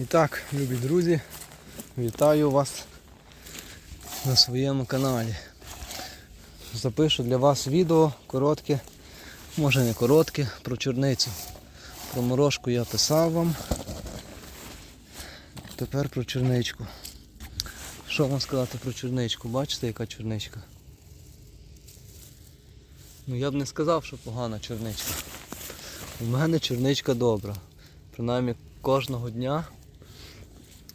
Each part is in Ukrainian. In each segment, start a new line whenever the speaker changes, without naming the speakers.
І так, любі друзі, вітаю вас на своєму каналі. Запишу для вас відео коротке, може не коротке, про чорницю. Про морожку я писав вам. Тепер про чорничку. Що вам сказати про чорничку? Бачите, яка чорничка? Ну я б не сказав, що погана чорничка. У мене чорничка добра. Принаймні кожного дня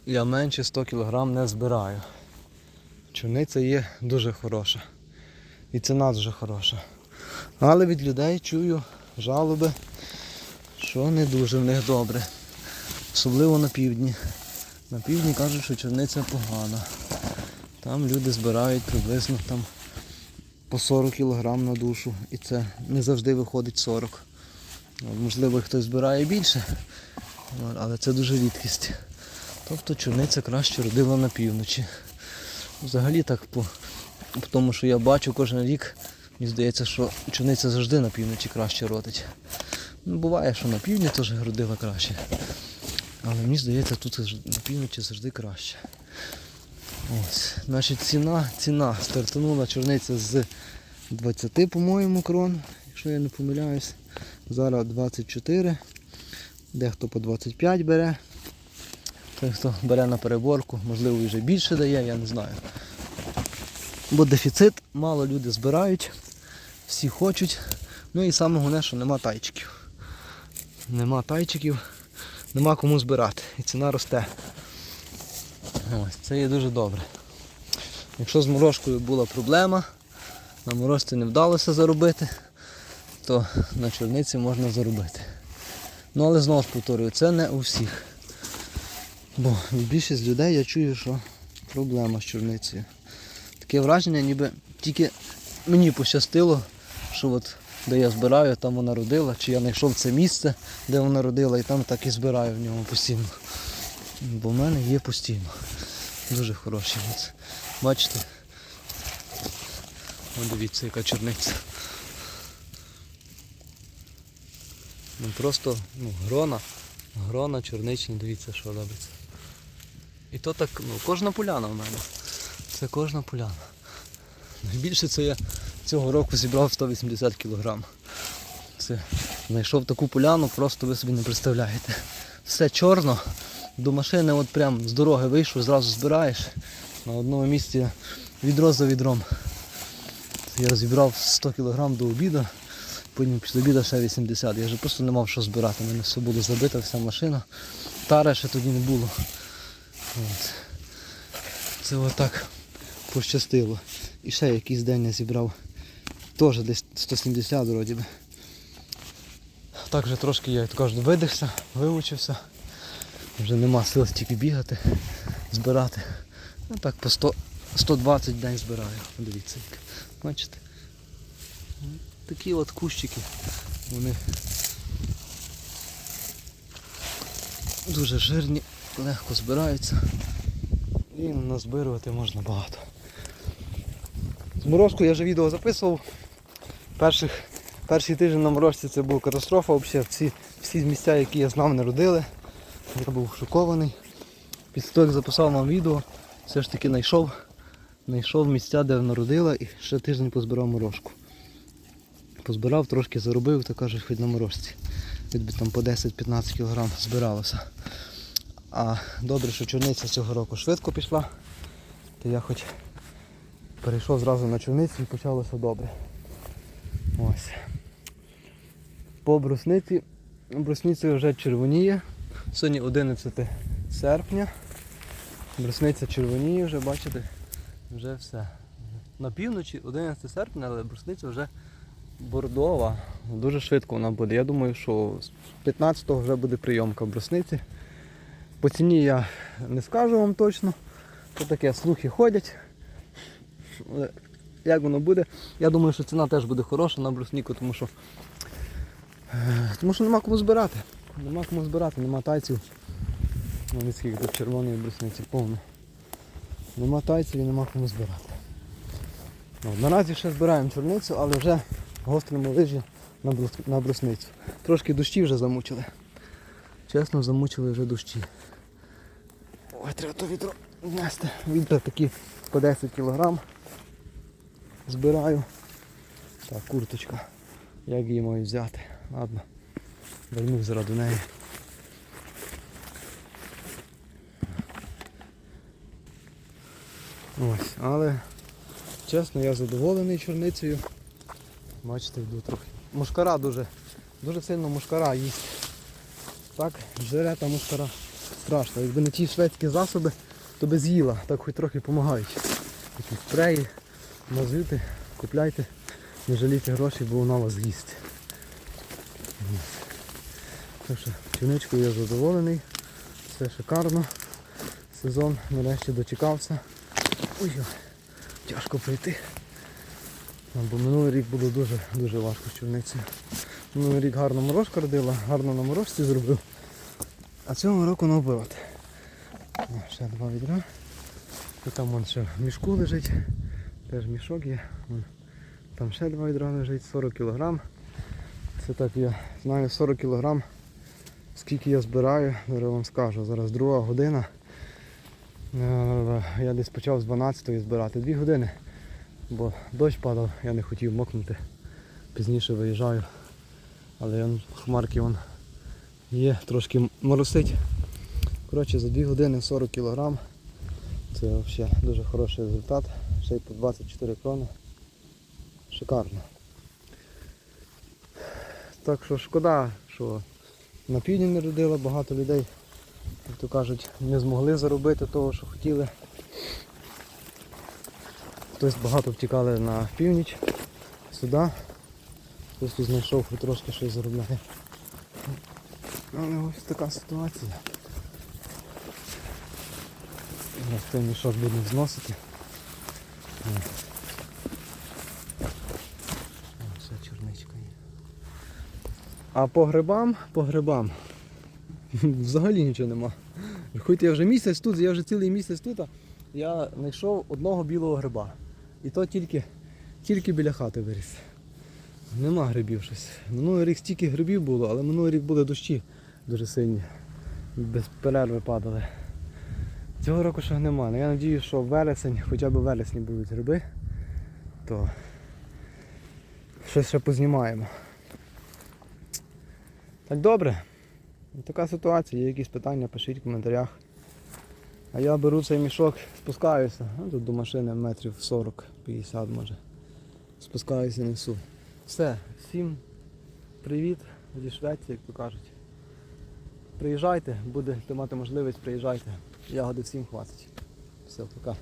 я менше 100 кг не збираю. Чорниця є дуже хороша. І ціна дуже хороша. Але від людей чую жалоби, що не дуже в них добре. Особливо на півдні. На півдні кажуть, що чорниця погана. Там люди збирають приблизно там по 40 кг на душу. І це не завжди виходить 40. Можливо, хтось збирає більше, але це дуже рідкість. Тобто чорниця краще родила на півночі. Взагалі так по, по тому, що я бачу кожен рік, мені здається, що чорниця завжди на півночі краще родить. Ну, буває, що на півдні теж родила краще. Але мені здається, тут на півночі завжди краще. Ось. Значить, ціна, ціна стартанула чорниця з 20, по-моєму, крон, якщо я не помиляюсь. Зараз 24. Дехто по 25 бере. Той, хто бере на переборку, можливо, вже більше дає, я не знаю. Бо дефіцит, мало люди збирають, всі хочуть. Ну і саме головне, що нема тайчиків. Нема тайчиків, нема кому збирати. І ціна росте. Ось, це є дуже добре. Якщо з морожкою була проблема, на морозці не вдалося заробити, то на чорниці можна заробити. Ну але знову ж повторюю, це не у всіх. Бо більшість людей я чую, що проблема з чорницею. Таке враження, ніби тільки мені пощастило, що от де я збираю, там вона родила, чи я знайшов це місце, де вона родила, і там так і збираю в ньому постійно. Бо в мене є постійно. Дуже хороші. Бачите? О, дивіться, яка чорниця. Ну просто ну, грона, грона чорничні, дивіться, що робиться. І то так, ну, кожна поляна в мене. Це кожна поляна. Найбільше це я цього року зібрав 180 кг. Це знайшов таку поляну, просто ви собі не представляєте. Все чорно, до машини от прям з дороги вийшов, зразу збираєш. На одному місці відро за відром. Я зібрав 100 кг до обіду, потім після обіду ще 80. Я вже просто не мав що збирати. Мене все було забито, вся машина. Тари ще тоді не було. От. Це отак пощастило. І ще якийсь день я зібрав. Теж десь 170 вроді би. Так вже трошки я як видихся, вивчився. Вже нема сил стільки бігати, збирати. Ну так по 100, 120 день збираю. Дивіться, як. бачите. Такі от кущики. Вони дуже жирні, легко збираються. І назбирувати можна багато. Морозку я вже відео записував. Перших, перший тиждень на морозці це була катастрофа. Взагалі, всі, всі місця, які я знав, не родили. Я був шокований. Після того, як записав вам відео, все ж таки знайшов, знайшов місця, де вона родила і ще тиждень позбирав морожку. Позбирав, трошки заробив, то кажуть, хоч на морожці. Від там по 10-15 кг збиралося. А добре, що чорниця цього року швидко пішла, то я хоч перейшов зразу на чорницю і почалося добре. Ось. По брусниці. Брусниця вже червоніє. Сьогодні 11 серпня. Брусниця червоніє вже, бачите, вже все. На півночі 11 серпня, але брусниця вже бордова. Дуже швидко вона буде. Я думаю, що з 15-го вже буде прийомка брусниці. По ціні я не скажу вам точно. То таке слухи ходять. Як воно буде? Я думаю, що ціна теж буде хороша на брусніку, тому що е, тому що нема кому збирати. Нема кому збирати, нема тайців. Ну, скільки тут червоної брусниці повно. Нема тайців і нема кому збирати. Ну, наразі ще збираємо чорницю, але вже гостримо лижі на брусницю. Трошки дощі вже замучили. Чесно, замучили вже дощі. Ой, треба то відро внести. Відра такі по 10 кг. Збираю. Так, курточка. Як її маю взяти? Ладно. Вернув заради неї. Ось, але чесно, я задоволений чорницею. Бачите, йду трохи. Мушкара дуже, дуже сильно мушкара їсть. Так, жере та мушкара страшно. Якби не ті шведські засоби, то би з'їла, так хоч трохи допомагають. Такі спреї, мазити, купляйте, не жалійте грошей, бо вона вас з'їсть. Так що пченичкою я задоволений. Все шикарно. Сезон нарешті дочекався. Ой, тяжко пройти. Ну, Бо минулий рік було дуже дуже важко з чорницею. Минулий рік гарно морожка родила, гарно на морожці зробив. А цього року наоборот. О, ще два відра. І там вон ще в мішку лежить. Теж мішок є. Там ще два відра лежить, 40 кг. Це так я знаю 40 кг. Скільки я збираю, зараз вам скажу. Зараз друга година. Е, Я десь почав з 12-ї збирати. Дві години. Бо дощ падав, я не хотів мокнути. Пізніше виїжджаю. Але он, хмарки вон є, трошки моросить. Коротше, за 2 години 40 кг. Це взагалі дуже хороший результат. Ще й по 24 крони. Шикарно. Так що шкода, що на півдні не родило багато людей. Як то кажуть, не змогли заробити того, що хотіли. Хтось багато втікали на північ, сюди. Хтось знайшов хоч трошки щось заробляє. Але ось така ситуація. Зараз цей мішок будемо зносити. Ще чорничка є. А по грибам, по грибам. Взагалі нічого нема. Хоч я вже місяць тут, я вже цілий місяць тут, а я знайшов одного білого гриба. І то тільки, тільки біля хати виріс. Нема грибів щось. Минулий рік стільки грибів було, але минулий рік були дощі дуже сильні. Без перерви падали. Цього року ще нема. Ну, Я сподіваюся, що вересень, хоча б вересні будуть гриби, то щось ще познімаємо. Так добре. Така ситуація, є якісь питання, пишіть в коментарях. А я беру цей мішок, спускаюся. Ну, тут до машини метрів 40-50 може. Спускаюся і несу. Все, всім привіт зі Швеції, як то кажуть. Приїжджайте, будете мати можливість, приїжджайте. Ягоди всім хватить. Все, пока.